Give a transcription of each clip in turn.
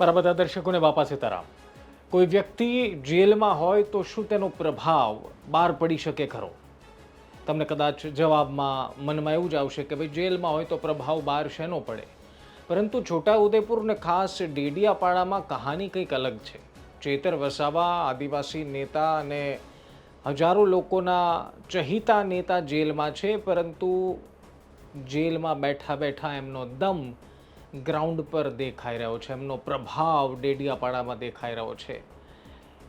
મારા બધા દર્શકોને બાપા સીતારામ. કોઈ વ્યક્તિ જેલમાં હોય તો શું તેનો પ્રભાવ બહાર પડી શકે ખરો? તમને કદાચ જવાબમાં મનમાં એવું જ આવશે કે ભાઈ જેલમાં હોય તો પ્રભાવ બહાર શેનો પડે? પરંતુ છોટા ને ખાસ ડેડિયાપાડામાં કહાની કંઈક અલગ છે. ચેતર વસાવા, આદિવાસી નેતા અને હજારો લોકોના ચહિતા નેતા જેલમાં છે, પરંતુ જેલમાં બેઠા બેઠા એમનો દમ ગ્રાઉન્ડ પર દેખાઈ રહ્યો છે. એમનો પ્રભાવ ડેડિયાપાડામાં દેખાઈ રહ્યો છે.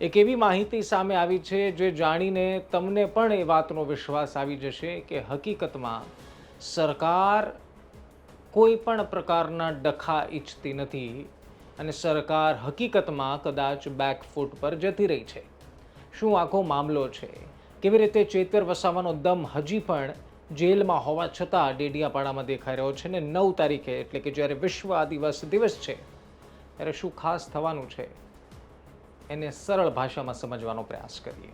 એક એવી માહિતી સામે આવી છે જે જાણીને તમને પણ એ વાતનો વિશ્વાસ આવી જશે કે હકીકતમાં સરકાર કોઈ પણ પ્રકારના ડખા ઈચ્છતી નથી અને સરકાર હકીકતમાં કદાચ બેકફૂટ પર જતી રહી છે. શું આખો મામલો છે? કેવી રીતે ચેતર વસાવાનો દમ હજી પણ જેલમાં હોવા છતાં ડેડિયાપાડામાં દેખાઈ રહ્યો છે ને નવ તારીખે, એટલે કે જ્યારે વિશ્વ આદિવાસી દિવસ છે, ત્યારે શું ખાસ થવાનું છે, એને સરળ ભાષામાં સમજવાનો પ્રયાસ કરીએ.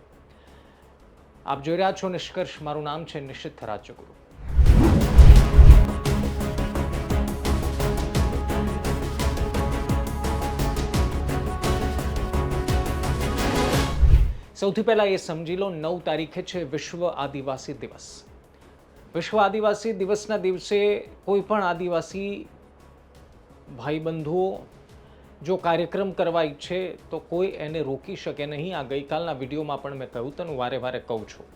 આપ જોઈ રહ્યા છો નિષ્કર્ષ, મારું નામ છે નિશ્ચિત રાજ્યગુરુ સૌથી પહેલાં એ સમજી લો, નવ તારીખે છે વિશ્વ આદિવાસી દિવસ. વિશ્વ આદિવાસી દિવસના દિવસે કોઈ પણ આદિવાસી ભાઈબંધુઓ જો કાર્યક્રમ કરવા ઈચ્છે તો કોઈ એને રોકી શકે નહીં. આ ગઈકાલના વિડીયોમાં પણ મેં કહ્યું, તનું વારે વારે કહું છું.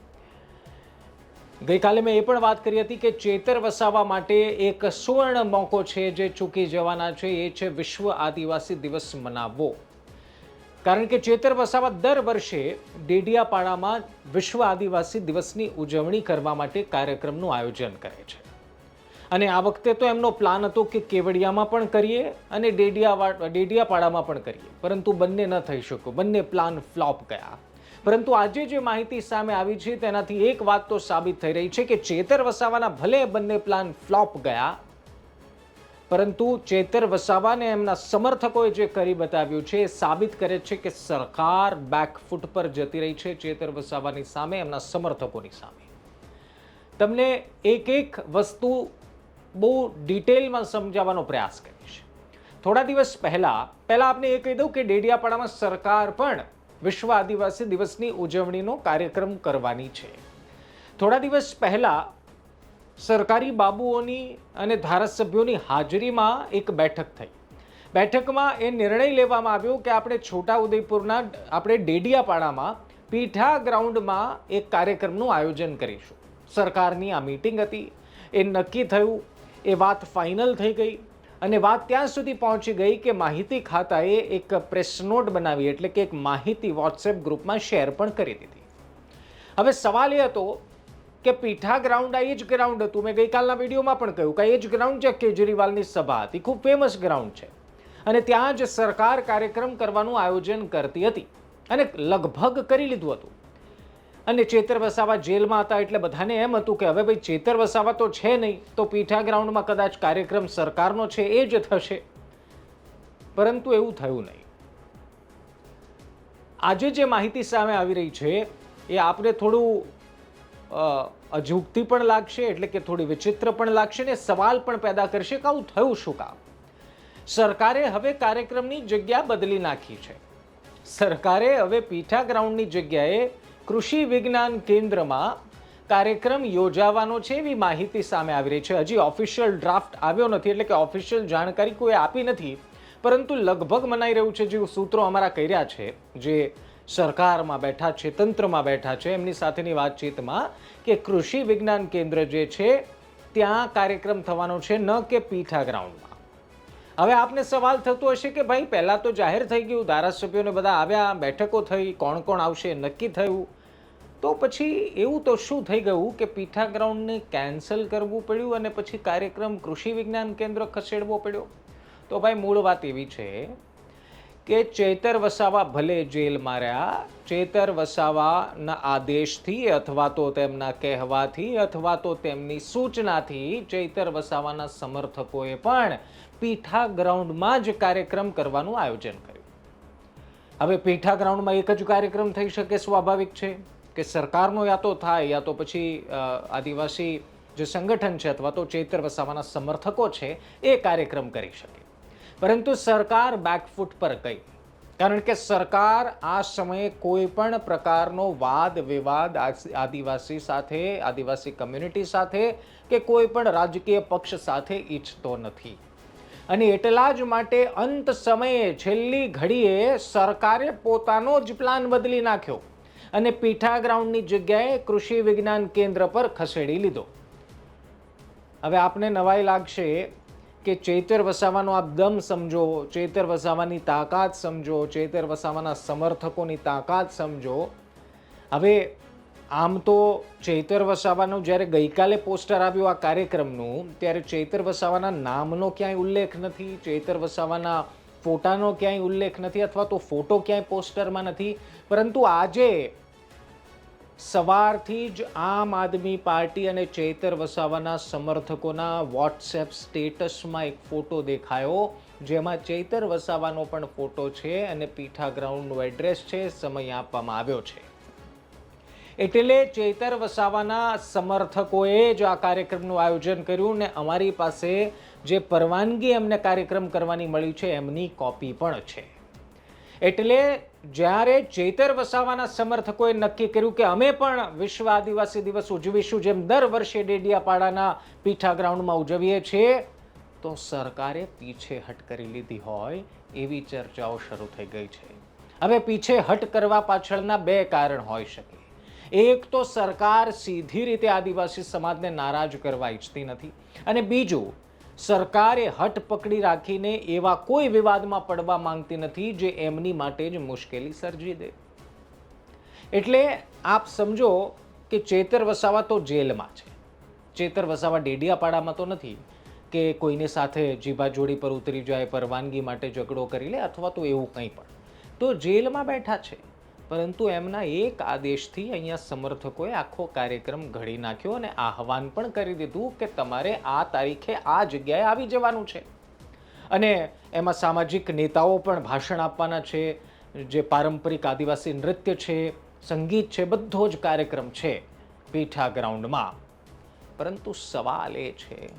ગઈકાલે મેં એ પણ વાત કરી હતી કે ચેતર વસાવા માટે એક સુવર્ણ મોકો છે જે ચૂકી જવાના છે. એ છે વિશ્વ આદિવાસી દિવસ મનાવવો. કારણ કે ચેતર વસાવા દર વર્ષે ડેડિયાપાડામાં વિશ્વ આદિવાસી દિવસની ઉજવણી કરવા માટે કાર્યક્રમનું આયોજન કરે છે. અને આ વખતે તો એમનો પ્લાન હતો કે કેવડિયામાં પણ કરીએ અને ડેડિયા ડેડિયાપાડામાં પણ કરીએ. પરંતુ બંને ન થઈ શક્યું બંને પ્લાન ફ્લોપ ગયા. પરંતુ આજે જે માહિતી સામે આવી છે તેનાથી એક વાત તો સાબિત થઈ રહી છે કે ચેતર વસાવાના ભલે બંને પ્લાન ફ્લોપ ગયા પરંતુ ચેતર વસાવાને એમના સમર્થકોએ જે કરી બતાવ્યું છે, એ સાબિત કરે છે કે સરકાર બેકફૂટ પર જતી રહી છે ચેતર વસાવાની સામે, એમના સમર્થકોની સામે. તમને એક એક વસ્તુ બહુ ડિટેલમાં સમજાવવાનો પ્રયાસ કરીશ. થોડા દિવસ પહેલાં પહેલાં આપને એ કહી દઉં કે ડેડિયાપાડામાં સરકાર પણ વિશ્વ આદિવાસી દિવસની ઉજવણીનો કાર્યક્રમ કરવાની છે. થોડા દિવસ પહેલાં સરકારી બાબુઓની અને ધારાસભ્યોની હાજરીમાં એક બેઠક થઈ. બેઠકમાં એ નિર્ણય લેવામાં આવ્યો કે આપણે છોટા ઉદેપુરના આપણે ડેડિયાપાડામાં પીઠા ગ્રાઉન્ડમાં એક કાર્યક્રમનું આયોજન કરીશું. સરકારની આ મીટિંગ હતી. એ નક્કી થયું. એ વાત ફાઇનલ થઈ ગઈ અને વાત ત્યાં સુધી પહોંચી ગઈ કે માહિતી ખાતાએ એક પ્રેસ નોટ બનાવી એટલે કે એક માહિતી વોટ્સએપ ગ્રુપમાં શેર પણ કરી દીધી. હવે સવાલ એ હતો કે પીઠા ગ્રાઉન્ડ આ એ જ ગ્રાઉન્ડ હતું. મેં ગઈકાલના વિડીયોમાં પણ કહ્યું કે એ જ ગ્રાઉન્ડ છે કેજરીવાલની સભા હતી. ખૂબ ફેમસ ગ્રાઉન્ડ છે. અને ત્યાં જ સરકાર કાર્યક્રમ કરવાનું આયોજન કરતી હતી અને લગભગ કરી લીધું હતું. અને ચેતર વસાવા જેલમાં હતા એટલે બધાને એમ હતું કે હવે ભાઈ ચેતર વસાવા તો છે નહીં, તો પીઠા ગ્રાઉન્ડમાં કદાચ કાર્યક્રમ સરકારનો છે એ જ થશે. પરંતુ એવું થયું નહીં. આજે જે માહિતી સામે આવી રહી છે, એ આપણે થોડું અજુગતી પણ લાગશે, એટલે કે થોડી વિચિત્ર પણ લાગશે ને સવાલ પણ પેદા કરશે કે આવું થયું શું કામ? સરકારે હવે કાર્યક્રમની જગ્યા બદલી નાખી છે. સરકારે હવે પીઠા ગ્રાઉન્ડની જગ્યાએ કૃષિ વિજ્ઞાન કેન્દ્રમાં કાર્યક્રમ યોજાવાનો છે એવી માહિતી સામે આવી રહી છે. હજી ઓફિશિયલ ડ્રાફ્ટ આવ્યો નથી, એટલે કે ઓફિશિયલ જાણકારી કોઈ આપી નથી, પરંતુ લગભગ મનાઈ રહ્યું છે. જે સૂત્રો અમારા કહી રહ્યા છે, જે સરકારમાં બેઠા છે, તંત્રમાં બેઠા છે. એમની સાથેની વાતચીતમાં કે કૃષિ વિજ્ઞાન કેન્દ્ર જે છે, ત્યાં કાર્યક્રમ થવાનો છે, ન કે પીઠા ગ્રાઉન્ડમાં. હવે આપને સવાલ થતો હશે કે ભાઈ, પહેલાં તો જાહેર થઈ ગયું, ધારાસભ્યોને બધા આવ્યા, બેઠકો થઈ, કોણ કોણ આવશે, નક્કી થયું. તો પછી એવું તો શું થઈ ગયું કે પીઠા ગ્રાઉન્ડને કેન્સલ કરવું પડ્યું અને પછી કાર્યક્રમ કૃષિ વિજ્ઞાન કેન્દ્ર ખસેડવો પડ્યો? તો ભાઈ, મૂળ વાત એવી છે કે ચેતર વસાવા ભલે જેલમાં રહ્યા ચેતર વસાવાના આદેશથી અથવા તો તેમના કહેવાથી અથવા તો તેમની સૂચનાથી ચેતર વસાવાના સમર્થકોએ પણ પીઠા ગ્રાઉન્ડમાં જ કાર્યક્રમ કરવાનું આયોજન કર્યું. હવે પીઠા ગ્રાઉન્ડમાં એક જ કાર્યક્રમ થઈ શકે સ્વાભાવિક છે કે સરકારનો યા તો થાય યા તો પછી આદિવાસી જે સંગઠન છે અથવા તો ચેતર વસાવાના સમર્થકો છે એ કાર્યક્રમ કરી શકે. પરંતુ સરકાર બેકફૂટ પર ગઈ. કારણ કે સરકાર આ સમયે કોઈ પણ પ્રકારનો વાદ, વિવાદ આદિવાસી સાથે, આદિવાસી કમ્યુનિટી સાથે કે કોઈ પણ રાજકીય પક્ષ સાથે ઈચ્છતો નથી. અને એટલા જ માટે અંત સમયે છેલ્લી ઘડીએ સરકારે પોતાનો જ પ્લાન બદલી નાખ્યો અને પીઠા ગ્રાઉન્ડની જગ્યાએ કૃષિ વિજ્ઞાન કેન્દ્ર પર ખસેડી લીધો. હવે આપને નવાઈ લાગશે કે ચેતર વસાવાનો આપ દમ સમજો, ચેતર વસાવાની તાકાત સમજો, ચેતર વસાવાના સમર્થકોની તાકાત સમજો. હવે આમ તો ચેતર વસાવાનું જ્યારે ગઈકાલે પોસ્ટર આવ્યું આ કાર્યક્રમનું, ત્યારે ચેતર વસાવાના નામનો ક્યાંય ઉલ્લેખ નથી, ચેતર વસાવાના ફોટાનો ક્યાંય ઉલ્લેખ નથી અથવા તો ફોટો ક્યાંય પોસ્ટરમાં નથી. પરંતુ આજે સવારથી જ આમ આદમી પાર્ટી અને ચેતર વસાવાના સમર્થકોના વોટ્સએપ સ્ટેટસમાં એક ફોટો દેખાયો. જેમાં ચેતર વસાવાનો પણ ફોટો છે અને પીઠા ગ્રાઉન્ડનું એડ્રેસ છે, સમય આપવામાં આવ્યો છે. એટલે ચેતર વસાવાના સમર્થકોએ જ આ કાર્યક્રમનું આયોજન કર્યું ને અમારી પાસે જે પરવાનગી એમને કાર્યક્રમ કરવાની મળી છે, એમની કોપી પણ છે. એટલે જ્યારે ચેતર વસાવાના સમર્થકોએ નક્કી કર્યું કે અમે પણ વિશ્વ આદિવાસી દિવસ ઉજવીશું, જેમ દર વર્ષે ડેડિયાપાડાના પીઠા ગ્રાઉન્ડમાં ઉજવીએ છીએ, તો સરકારે પીછેહટ કરી લીધી હોય એવી ચર્ચાઓ શરૂ થઈ ગઈ છે. હવે પીછેહટ કરવા પાછળના બે કારણ હોઈ શકે. એક તો સરકાર સીધી રીતે આદિવાસી સમાજને નારાજ કરવા ઈચ્છતી નથી. અને બીજું સરકારે હટ પકડી રાખીને એવા કોઈ વિવાદમાં પડવા માંગતી નથી જે એમની માટે જ મુશ્કેલી સર્જી દે. એટલે આપ સમજો કે ચેતર વસાવા તો જેલમાં છે. ચેતર વસાવા ડેડિયાપાડામાં તો નથી કે કોઈની સાથે જીભા જોડી પર ઉતરી જાય, પરવાનગી માટે ઝઘડો કરી લે અથવા તો એવું કંઈ પણ. તો જેલમાં બેઠા છે. પરંતુ એમના એક આદેશથી અહીંયા સમર્થકોએ આખો કાર્યક્રમ ઘડી નાખ્યો અને આહવાન પણ કરી દીધું કે તમારે આ તારીખે આ જગ્યાએ આવી જવાનું છે. અને એમાં સામાજિક નેતાઓ પણ ભાષણ આપવાના છે, જે પારંપરિક આદિવાસી નૃત્ય છે, સંગીત છે, બધો જ કાર્યક્રમ છે પીઠા ગ્રાઉન્ડમાં. પરંતુ સવાલ એ છે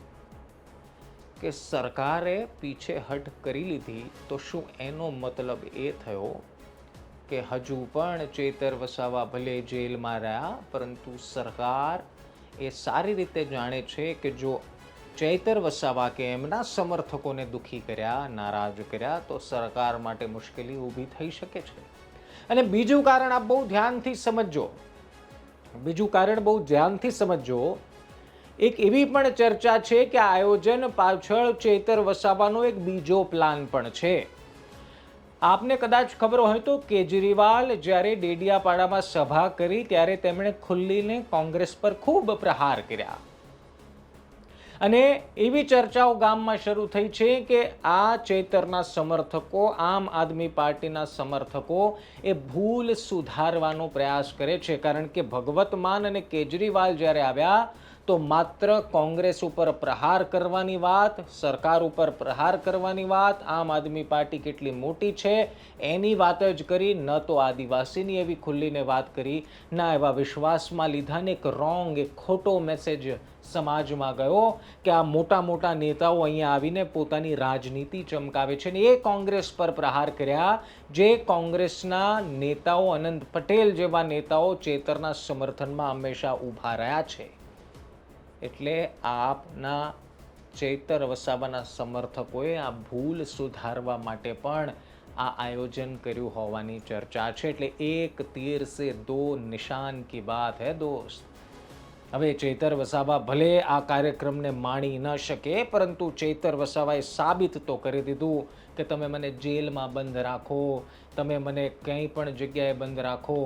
કે સરકારે પીછેહટ કરી લીધી તો શું એનો મતલબ એ થયો? કે હજુ પણ ચેતર વસાવા ભલે જેલમાં રહ્યા, પરંતુ સરકાર એ સારી રીતે જાણે છે કે જો ચૈતર વસાવા કે એમના સમર્થકોને દુખી કર્યા, નારાજ કર્યા, તો સરકાર માટે મુશ્કેલી ઊભી થઈ શકે છે. અને બીજું કારણ આપ બહુ ધ્યાનથી સમજજો. બીજું કારણ બહુ ધ્યાનથી સમજજો. એક એવી પણ ચર્ચા છે કે આયોજન પાછળ ચેતર વસાવાનો એક બીજો પ્લાન પણ છે. આપને કદાચ ખબર હોય તો કેજરીવાલ જ્યારે ડેડિયાપાડામાં સભા કરી ત્યારે તેમણે ખુલ્લીને કોંગ્રેસ પર ખૂબ પ્રહાર કર્યા. અને એવી ચર્ચાઓ ગામમાં શરૂ થઈ છે કે આ ચેતરના સમર્થકો, આમ આદમી પાર્ટીના સમર્થકો એ ભૂલ સુધારવાનો પ્રયાસ કરે છે. કારણ કે ભગવત માન અને કેજરીવાલ જ્યારે આવ્યા તો માત્ર કોંગ્રેસ ઉપર પ્રહાર કરવાની વાત, સરકાર ઉપર પ્રહાર કરવાની વાત, આમ આદમી પાર્ટી કેટલી મોટી છે, એની વાત જ કરી, ન તો આદિવાસીની એવી ખુલ્લીને વાત કરી, ના એવા વિશ્વાસમાં લીધાને એક રોંગ એક ખોટો મેસેજ સમાજમાં ગયો કે આ મોટા મોટા નેતાઓ અહીંયા આવીને પોતાની રાજનીતિ ચમકાવે છે ને એ કોંગ્રેસ પર પ્રહાર કર્યા, જે કોંગ્રેસના નેતાઓ અનંત પટેલ જેવા નેતાઓ ચેતરના સમર્થનમાં હંમેશા ઊભા રહ્યા છે. એટલે આપના ચૈતર વસાવાના સમર્થકોએ આ ભૂલ સુધારવા માટે પણ આ આયોજન કર્યું હોવાની ચર્ચા છે. એટલે એક તીર સે દો નિશાન કી બાત હે દોસ્ત. હવે ચૈતર વસાવા ભલે આ કાર્યક્રમને માણી ન શકે, પરંતુ ચૈતર વસાવાએ સાબિત તો કરી દીધું કે તમે મને જેલમાં બંધ રાખો, તમે મને કંઈ પણ જગ્યાએ બંધ રાખો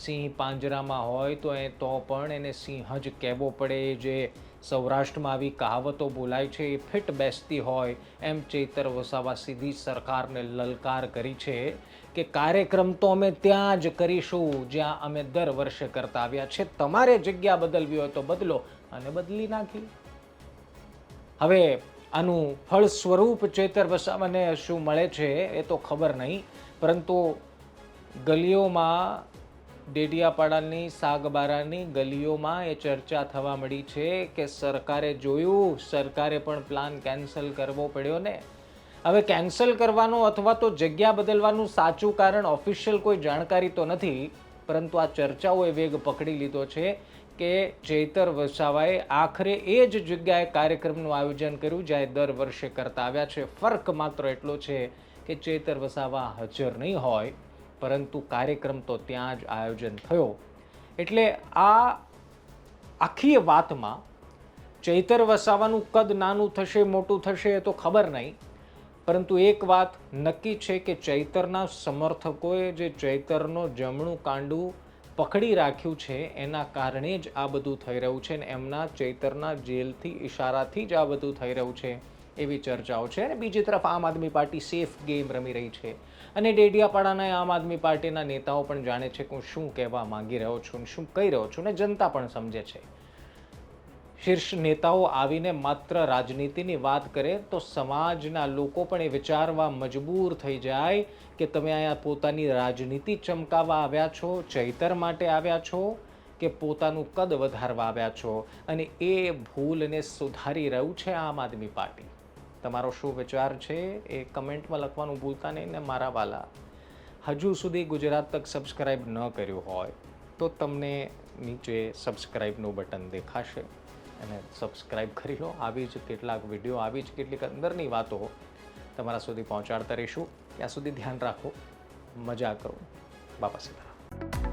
સિંહ પાંજરામાં હોય તો એ તો પણ એને સિંહ જ કહેવો પડે. જે સૌરાષ્ટ્રમાં આવી કહાવતો બોલાય છે, એ ફિટ બેસતી હોય એમ ચેતર વસાવા સીધી સરકારને લલકાર કરી છે કે કાર્યક્રમ તો અમે ત્યાં જ કરીશું, જ્યાં અમે દર વર્ષે કરતા આવ્યા છે. તમારે જગ્યા બદલવી હોય તો બદલો અને બદલી નાખી. હવે આનું ફળ સ્વરૂપ ચેતર વસાવાને શું મળે છે એ તો ખબર નહીં, પરંતુ ગલીઓમાં ડેડિયાપાડાની સાગબારાની ગલીઓમાં એ ચર્ચા થવા મળી છે કે સરકારે જોયું, સરકારે પણ પ્લાન કેન્સલ કરવો પડ્યો ને. હવે કેન્સલ કરવાનો અથવા તો જગ્યા બદલવાનું સાચું કારણ ઓફિશિયલ કોઈ જાણકારી તો નથી, પરંતુ આ ચર્ચાઓએ વેગ પકડી લીધો છે કે ચેતર વસાવાએ આખરે એ જ જગ્યાએ કાર્યક્રમનું આયોજન કર્યું જ્યાં દર વર્ષે કરતા આવ્યા છે. ફરક માત્ર એટલો છે કે ચેતર વસાવા હાજર નહીં હોય. પરંતુ કાર્યક્રમ તો ત્યાં જ આયોજન થયો. એટલે આ આખી વાતમાં ચૈતર વસાવાનું કદ નાનું થશે, મોટું થશે એ તો ખબર નહીં. પરંતુ એક વાત નક્કી છે કે ચૈતરના સમર્થકોએ જે ચૈતરનો જમણું કાંડું પકડી રાખ્યું છે, એના કારણે જ આ બધું થઈ રહ્યું છે અને એમના ચૈતરના જેલથી, ઈશારાથી જ આ બધું થઈ રહ્યું છે એવી ચર્ચાઓ છે. અને બીજી તરફ Aam Aadmi Party safe game રમી રહી છે. અને ડેડિયાપાડાના આમ આદમી પાર્ટીના નેતાઓ પણ જાણે છે કે હું શું કહેવા માંગી રહ્યો છું શું કહી રહ્યો છું ને જનતા પણ સમજે છે. શીર્ષ નેતાઓ આવીને માત્ર રાજનીતિની વાત કરે તો સમાજના લોકો પણ એ વિચારવા મજબૂર થઈ જાય કે તમે અહીંયા પોતાની રાજનીતિ ચમકાવવા આવ્યા છો, ચૈતર માટે આવ્યા છો કે પોતાનું કદ વધારવા આવ્યા છો? અને એ ભૂલને સુધારી રહ્યું છે આમ આદમી પાર્ટી. તમારો શું વિચાર છે એ કમેન્ટમાં લખવાનું ભૂલતા નહીં ને મારા વાલા. હજુ સુધી ગુજરાત તક સબસ્ક્રાઇબ ન કર્યું હોય તો તમને નીચે સબસ્ક્રાઇબનું બટન દેખાશે અને સબસ્ક્રાઇબ કરી લો. આવી જ કેટલાક વીડિયો આવી જ કેટલીક અંદરની વાતો તમારા સુધી પહોંચાડતા રહીશું. ત્યાં સુધી ધ્યાન રાખો. મજા કરો. બાપા સીતા